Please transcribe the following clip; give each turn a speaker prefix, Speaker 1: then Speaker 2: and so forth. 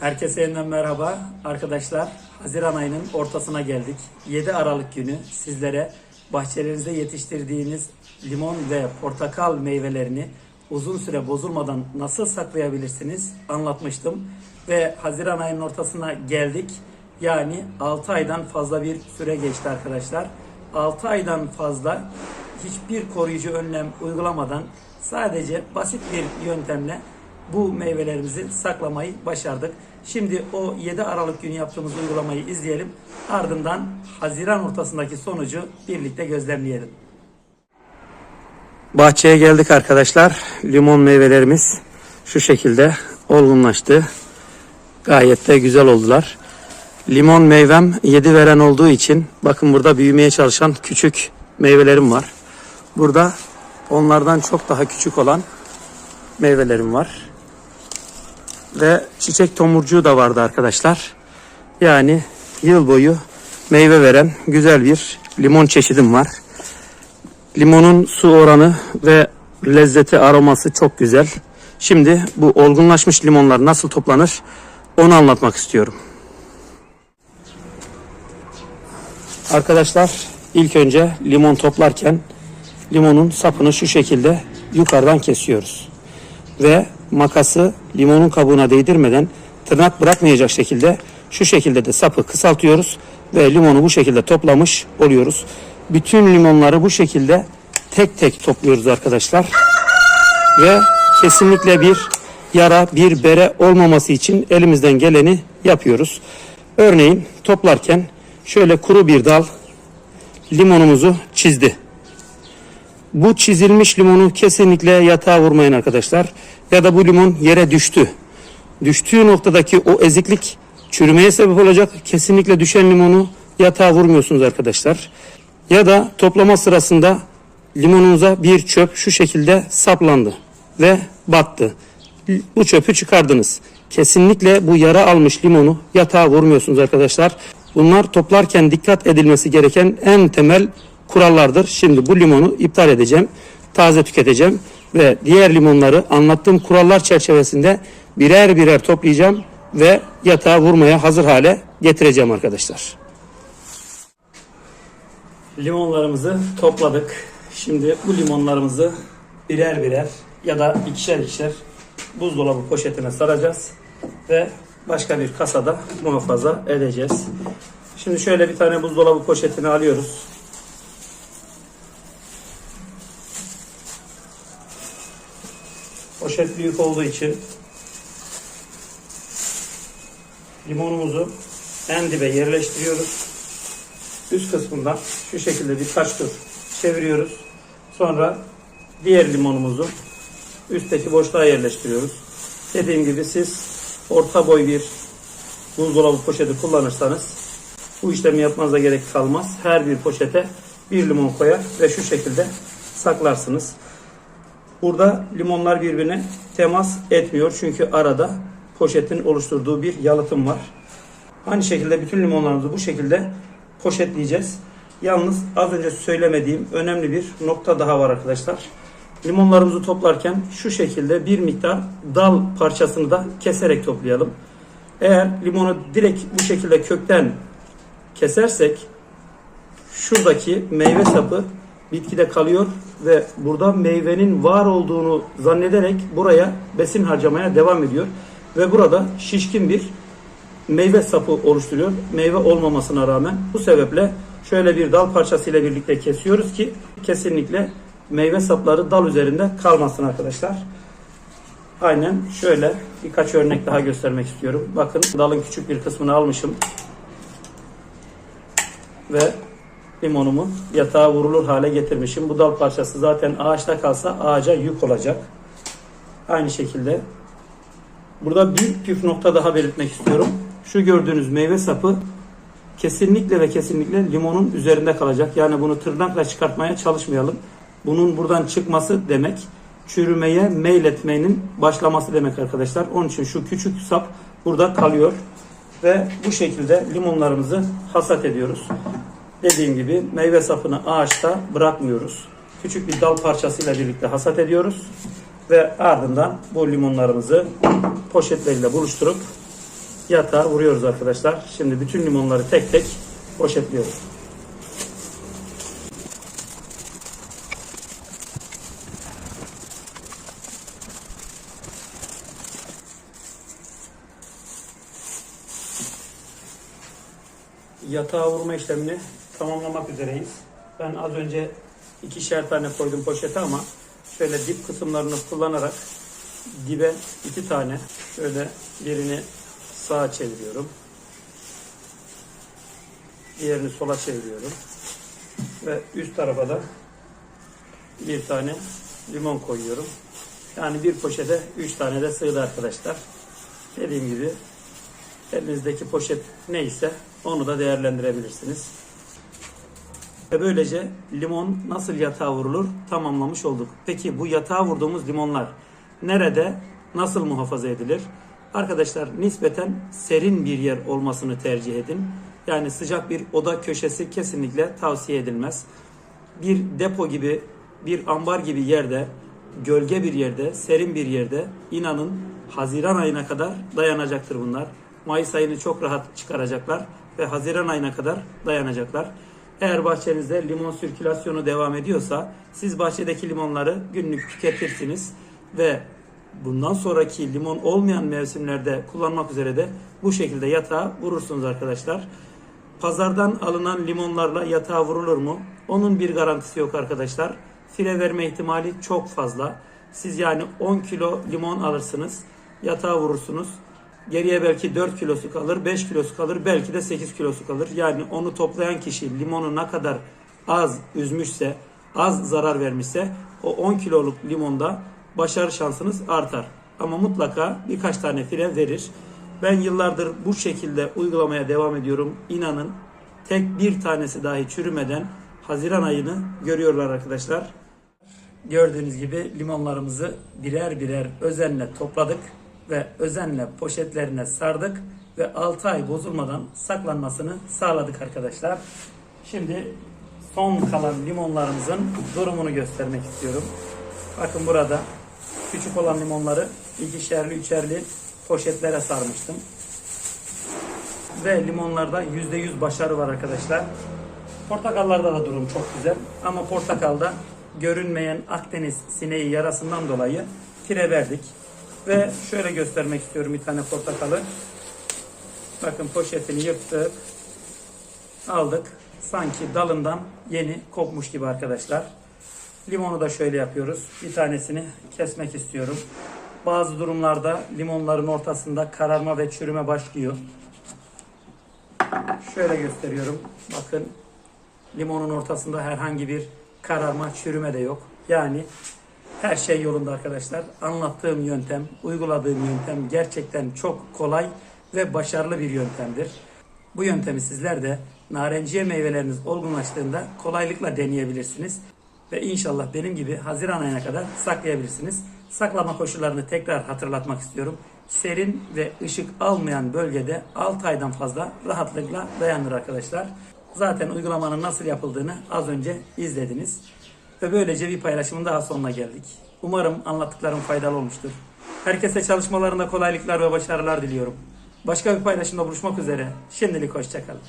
Speaker 1: Herkese yeniden merhaba. Arkadaşlar Haziran ayının ortasına geldik. 7 Aralık günü sizlere bahçelerinizde yetiştirdiğiniz limon ve portakal meyvelerini uzun süre bozulmadan nasıl saklayabilirsiniz anlatmıştım. Ve Haziran ayının ortasına geldik. Yani 6 aydan fazla bir süre geçti arkadaşlar. 6 aydan fazla hiçbir koruyucu önlem uygulamadan sadece basit bir yöntemle bu meyvelerimizi saklamayı başardık. Şimdi o 7 Aralık günü yaptığımız uygulamayı izleyelim. Ardından Haziran ortasındaki sonucu birlikte gözlemleyelim. Bahçeye geldik arkadaşlar. Limon meyvelerimiz şu şekilde olgunlaştı. Gayet de güzel oldular. Limon meyvem 7 veren olduğu için bakın burada büyümeye çalışan küçük meyvelerim var. Burada onlardan çok daha küçük olan meyvelerim var. Ve çiçek tomurcuğu da vardı arkadaşlar. Yani yıl boyu meyve veren güzel bir limon çeşidim var. Limonun su oranı ve lezzeti aroması çok güzel. Şimdi bu olgunlaşmış limonlar nasıl toplanır onu anlatmak istiyorum. Arkadaşlar ilk önce limon toplarken limonun sapını şu şekilde yukarıdan kesiyoruz. Ve makası limonun kabuğuna değdirmeden tırnak bırakmayacak şekilde şu şekilde de sapı kısaltıyoruz ve limonu bu şekilde toplamış oluyoruz. Bütün limonları bu şekilde tek tek topluyoruz arkadaşlar. Ve kesinlikle bir yara, bir bere olmaması için elimizden geleni yapıyoruz. Örneğin toplarken şöyle kuru bir dal limonumuzu çizdi. Bu çizilmiş limonu kesinlikle yatağa vurmayın arkadaşlar. Ya da bu limon yere düştü. Düştüğü noktadaki o eziklik çürümeye sebep olacak. Kesinlikle düşen limonu yatağa vurmuyorsunuz arkadaşlar. Ya da toplama sırasında limonunuza bir çöp şu şekilde saplandı ve battı. Bu çöpü çıkardınız. Kesinlikle bu yara almış limonu yatağa vurmuyorsunuz arkadaşlar. Bunlar toplarken dikkat edilmesi gereken en temel kurallardır. Şimdi bu limonu iptal edeceğim. Taze tüketeceğim ve diğer limonları anlattığım kurallar çerçevesinde birer birer toplayacağım ve yatağa vurmaya hazır hale getireceğim arkadaşlar. Limonlarımızı topladık. Şimdi bu limonlarımızı birer birer ya da ikişer ikişer buzdolabı poşetine saracağız ve başka bir kasada muhafaza edeceğiz. Şimdi şöyle bir tane buzdolabı poşetini alıyoruz. Poşet büyük olduğu için limonumuzu en dibe yerleştiriyoruz. Üst kısmından şu şekilde birkaç tur çeviriyoruz. Sonra diğer limonumuzu üstteki boşluğa yerleştiriyoruz. Dediğim gibi siz orta boy bir buzdolabı poşeti kullanırsanız bu işlemi yapmanıza gerek kalmaz. Her bir poşete bir limon koyar ve şu şekilde saklarsınız. Burada limonlar birbirine temas etmiyor. Çünkü arada poşetin oluşturduğu bir yalıtım var. Aynı şekilde bütün limonlarımızı bu şekilde poşetleyeceğiz. Yalnız az önce söylemediğim önemli bir nokta daha var arkadaşlar. Limonlarımızı toplarken şu şekilde bir miktar dal parçasını da keserek toplayalım. Eğer limonu direkt bu şekilde kökten kesersek şuradaki meyve sapı bitkide kalıyor ve burada meyvenin var olduğunu zannederek buraya besin harcamaya devam ediyor ve burada şişkin bir meyve sapı oluşturuyor. Meyve olmamasına rağmen bu sebeple şöyle bir dal parçası ile birlikte kesiyoruz ki kesinlikle meyve sapları dal üzerinde kalmasın arkadaşlar. Aynen şöyle birkaç örnek daha göstermek istiyorum. Bakın dalın küçük bir kısmını almışım. Ve limonumu yatağa vurulur hale getirmişim. Bu dal parçası zaten ağaçta kalsa ağaca yük olacak. Aynı şekilde burada bir püf nokta daha belirtmek istiyorum. Şu gördüğünüz meyve sapı kesinlikle ve kesinlikle limonun üzerinde kalacak. Yani bunu tırnakla çıkartmaya çalışmayalım. Bunun buradan çıkması demek çürümeye meyletmenin başlaması demek arkadaşlar. Onun için şu küçük sap burada kalıyor. Ve bu şekilde limonlarımızı hasat ediyoruz. Dediğim gibi meyve sapını ağaçta bırakmıyoruz. Küçük bir dal parçasıyla birlikte hasat ediyoruz. Ve ardından bu limonlarımızı poşetleriyle buluşturup yatağa vuruyoruz arkadaşlar. Şimdi bütün limonları tek tek poşetliyoruz. Yatağa vurma işlemini tamamlamak üzereyiz. Ben az önce ikişer tane koydum poşete ama şöyle dip kısımlarını kullanarak dibe iki tane şöyle birini sağa çeviriyorum. Diğerini sola çeviriyorum. Ve üst tarafa da bir tane limon koyuyorum. Yani bir poşete üç tane de sığdı arkadaşlar. Dediğim gibi elinizdeki poşet neyse onu da değerlendirebilirsiniz. Ve böylece limon nasıl yatağa vurulur tamamlamış olduk. Peki bu yatağa vurduğumuz limonlar nerede nasıl muhafaza edilir? Arkadaşlar nispeten serin bir yer olmasını tercih edin. Yani sıcak bir oda köşesi kesinlikle tavsiye edilmez. Bir depo gibi, bir ambar gibi yerde, gölge bir yerde, serin bir yerde inanın Haziran ayına kadar dayanacaktır bunlar. Mayıs ayını çok rahat çıkaracaklar ve Haziran ayına kadar dayanacaklar. Eğer bahçenizde limon sirkülasyonu devam ediyorsa siz bahçedeki limonları günlük tüketirsiniz ve bundan sonraki limon olmayan mevsimlerde kullanmak üzere de bu şekilde yatağa vurursunuz arkadaşlar. Pazardan alınan limonlarla yatağa vurulur mu? Onun bir garantisi yok arkadaşlar. Fire verme ihtimali çok fazla. Siz yani 10 kilo limon alırsınız, yatağa vurursunuz. Geriye belki 4 kilosu kalır, 5 kilosu kalır, belki de 8 kilosu kalır. Yani onu toplayan kişi limonu ne kadar az üzmüşse, az zarar vermişse o 10 kiloluk limonda başarı şansınız artar. Ama mutlaka birkaç tane fire verir. Ben yıllardır bu şekilde uygulamaya devam ediyorum. İnanın tek bir tanesi dahi çürümeden Haziran ayını görüyorlar arkadaşlar. Gördüğünüz gibi limonlarımızı birer birer özenle topladık ve özenle poşetlerine sardık ve 6 ay bozulmadan saklanmasını sağladık arkadaşlar. Şimdi son kalan limonlarımızın durumunu göstermek istiyorum. Bakın burada küçük olan limonları ikişerli üçerli poşetlere sarmıştım. Ve limonlarda %100 başarı var arkadaşlar. Portakallarda da durum çok güzel. Ama portakalda görünmeyen Akdeniz sineği yarasından dolayı fire verdik. Ve şöyle göstermek istiyorum bir tane portakalı. Bakın poşetini yırttık. Aldık. Sanki dalından yeni kopmuş gibi arkadaşlar. Limonu da şöyle yapıyoruz. Bir tanesini kesmek istiyorum. Bazı durumlarda limonların ortasında kararma ve çürüme başlıyor. Şöyle gösteriyorum. Bakın limonun ortasında herhangi bir kararma, çürüme de yok. Yani her şey yolunda arkadaşlar. Anlattığım yöntem, uyguladığım yöntem gerçekten çok kolay ve başarılı bir yöntemdir. Bu yöntemi sizler de narenciye meyveleriniz olgunlaştığında kolaylıkla deneyebilirsiniz. Ve inşallah benim gibi Haziran ayına kadar saklayabilirsiniz. Saklama koşullarını tekrar hatırlatmak istiyorum. Serin ve ışık almayan bölgede 6 aydan fazla rahatlıkla dayanır arkadaşlar. Zaten uygulamanın nasıl yapıldığını az önce izlediniz. Ve böylece bir paylaşımın daha sonuna geldik. Umarım anlattıklarım faydalı olmuştur. Herkese çalışmalarında kolaylıklar ve başarılar diliyorum. Başka bir paylaşımda buluşmak üzere. Şimdilik hoşçakalın.